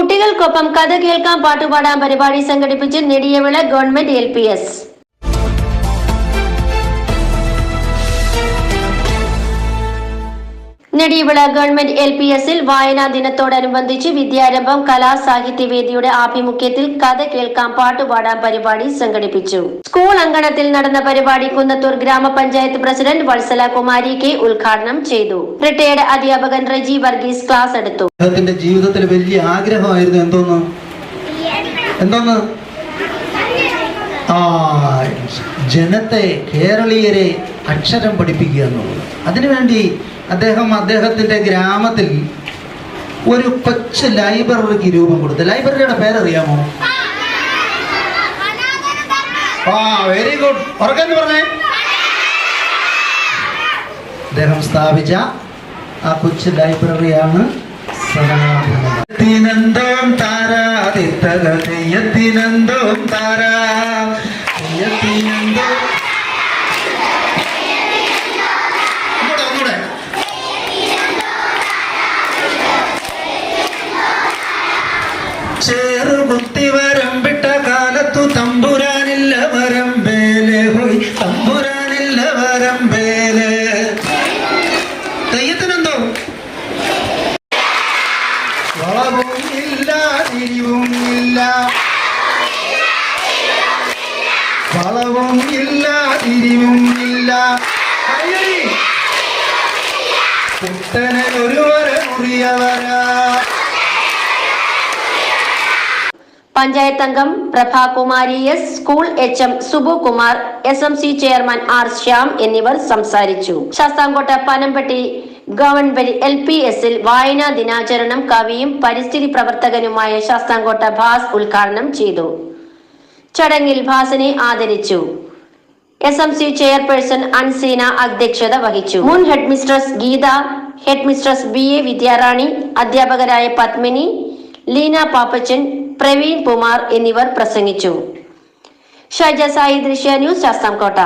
കുട്ടികൾക്കൊപ്പം കഥ കേൾക്കാൻ പാട്ടുപാടാൻ പരിപാടി സംഘടിപ്പിച്ച് Nediyavila government L P Nediyavila government L P എസിൽ വായനാ ദിനത്തോടനുബന്ധിച്ച് വിദ്യാരംഭം കലാ സാഹിത്യവേദിയുടെ ആഭിമുഖ്യത്തിൽ കഥ കേൾക്കാം പാട്ടുപാടാൻ പരിപാടി സംഘടിപ്പിച്ചു. സ്കൂൾ അങ്കണത്തിൽ നടന്ന പരിപാടി കുന്നത്തൂർ ഗ്രാമപഞ്ചായത്ത് പ്രസിഡന്റ് വത്സല കുമാരി കെ ഉദ്ഘാടനം ചെയ്തു. റിട്ടയർഡ് അധ്യാപകൻ റജി വർഗീസ് ക്ലാസ് എടുത്തു. അദ്ദേഹത്തിന്റെ ജീവിതത്തിൽ വലിയ ആഗ്രഹമായിരുന്നു എന്തോന്ന്? എന്തോന്ന്? ആ ജനത്തെ കേരളീയരെ അക്ഷരം പഠിപ്പിക്കുക എന്നുള്ളത്. അതിനുവേണ്ടി അദ്ദേഹം അദ്ദേഹത്തിന്റെ ഗ്രാമത്തിൽ ഒരു കൊച്ചു ലൈബ്രറിക്ക് രൂപം കൊടുത്തു. ലൈബ്രറിയുടെ പേരറിയാമോ? ആ വെരി ഗുഡ് ഉറക്കെന്ന് പറഞ്ഞേ? അദ്ദേഹം സ്ഥാപിച്ച ആ കൊച്ചു ലൈബ്രറിയാണ് സനാതനം താരാ തിത്തക തെയ്യത്തിനന്തോം താരാ ചേറുകുത്തി വരമ്പിട്ട കാലത്തു തമ്പുരാനില്ല വരമ്പേലെ ഹോയ്. തമ്പുരാനില്ല വരമ്പേലെ തെയ്യത്തിനെന്തോ? വളവും ഇല്ല തിരിവും ഇല്ല വളവും ഇല്ല തിരിവും ഇല്ല കയ്യടി. കുട്ടനെ ഒരു വര മുറിയവരാ പഞ്ചായത്ത് അംഗം Prabhakumari S school H M Subu Kumar S M C chairman R Shyam എന്നിവർ സംസാരിച്ചു. Sasthamcotta Panampatti government L P എസിൽ വായനാ ദിനാചരണം കവിയും പരിസ്ഥിതി പ്രവർത്തകനുമായ ശാസ്താംകോട്ട ഭാസ് ഉദ്ഘാടനം ചെയ്തു. ചടങ്ങിൽ ഭാസിനെ ആദരിച്ചു. S M C chairperson Anseena അധ്യക്ഷത വഹിച്ചു. മുൻ headmistress Geetha headmistress B A Vidyarani അധ്യാപകരായ പത്മിനി ലീന പാപ്പച്ചൻ പ്രവീൺ കുമാർ എന്നിവർ പ്രസംഗിച്ചു. ഷൈജ സായി ദൃശ്യ ന്യൂസ് ശാസ്താംകോട്ട.